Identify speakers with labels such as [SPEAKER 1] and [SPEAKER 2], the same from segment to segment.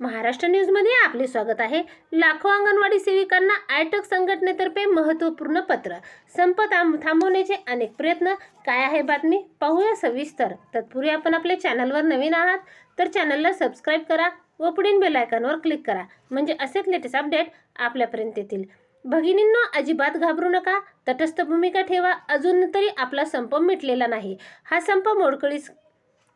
[SPEAKER 1] महाराष्ट्र न्यूजमध्ये आपले स्वागत आहे. लाखो अंगणवाडी सेविकांना आयटक संघटनेतर्फे महत्त्वपूर्ण पत्र. संप थांब थांबवण्याचे अनेक प्रयत्न. काय आहे बातमी? पाहूया सविस्तर. तत्पूर्वी आपण आपल्या चॅनलवर नवीन आहात तर चॅनलला सबस्क्राईब करा व पुढील बेलायकॉनवर क्लिक करा. म्हणजे असेच लेटेस्ट अपडेट आपल्यापर्यंत येतील. भगिनींनो अजिबात घाबरू नका. तटस्थ भूमिका ठेवा. अजून तरी आपला संप मिटलेला नाही. हा संप मोडकळीस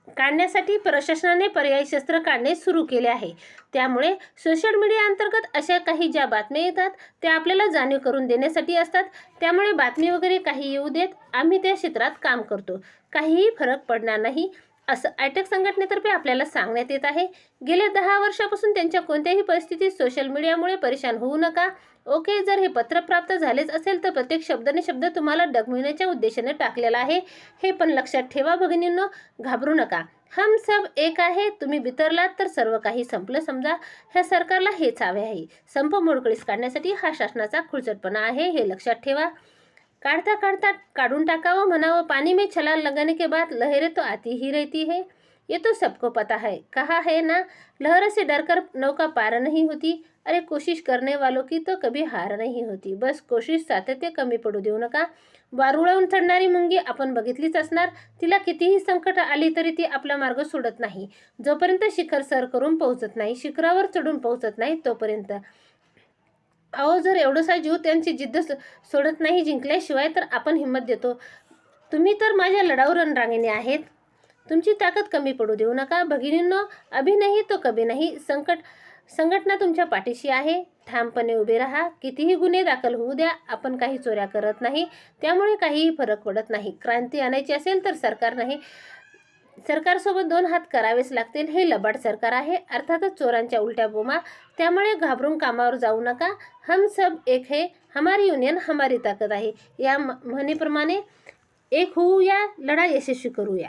[SPEAKER 1] काढण्यासाठी प्रशासनाने पर्यायी शस्त्र काढणे सुरू केले आहे. त्यामुळे सोशल मीडिया अंतर्गत अशा काही ज्या बातम्या येतात त्या आपल्याला जाणीव करून देण्यासाठी असतात. त्यामुळे बातमी वगैरे काही येऊ देत. आम्ही त्या क्षेत्रात काम करतो. काहीही फरक पडणार नाही. असं आयटेक संघटनेतर्फे आपल्याला सांगण्यात येत आहे. गेल्या दहा वर्षापासून त्यांच्या कोणत्याही परिस्थितीत सोशल मीडियामुळे परेशान होऊ नका. ओके जर हे पत्र प्राप्त झालेच असेल तर प्रत्येक शब्दाने शब्द तुम्हाला डगमिण्याच्या उद्देशाने टाकलेला आहे. हे पण लक्षात ठेवा भगिनींनो घाबरू नका. हम सब एक आहे तुम्ही बितरलात तर सर्व काही संपलं समजा. ह्या सरकारला हेच हवे आहे. संप मोडकळीस काढण्यासाठी हा शासनाचा खुळचटपणा आहे हे लक्षात ठेवा. काढता काढता काढून टाकावं म्हणावं. पानी में छलांग लगाने के बाद लहरें तो आती ही रहती है. ये तो सबको पता है. कहा है ना लहर से डरकर नौका पार नहीं होती। अरे कोशिश करने वालों की तो कभी हार नहीं होती। बस कोशिश सातत्य कमी पडू देऊ नका. वारुळावून चढणारी मुंगी आपण बघितलीच असणार. तिला कितीही संकट आली तरी ती आपला मार्ग सोडत नाही. जोपर्यंत शिखर सर करून पोहोचत नाही शिखरावर चढून पोहोचत नाही तोपर्यंत. अहो जर एवढंसा जीव त्यांची जिद्द सोडत नाही जिंकल्याशिवाय तर आपण हिंमत देतो. तुम्ही तर माझ्या लढाऊ रणरांगिणी आहेत. तुमची ताकद कमी पडू देऊ नका. भगिनींनो अभि नाही तो कभी नाही. संकट संघटना तुमच्या पाठीशी आहे. ठामपणे उभे राहा. कितीही गुन्हे दाखल होऊ द्या. आपण काही चोऱ्या करत नाही. त्यामुळे काहीही फरक पडत नाही. क्रांती आणायची असेल तर सरकार नाही. सरकारसोबत दोन हात करावेच लागतील हे लबाड सरकार आहे. अर्थातच चोरांच्या उलट्या बोमा त्यामुळे घाबरून कामावर जाऊ नका. हम सब एक है हमारी युनियन हमारी ताकद आहे. या म- म्हणीप्रमाणे एक होऊया लढा यशस्वी करूया.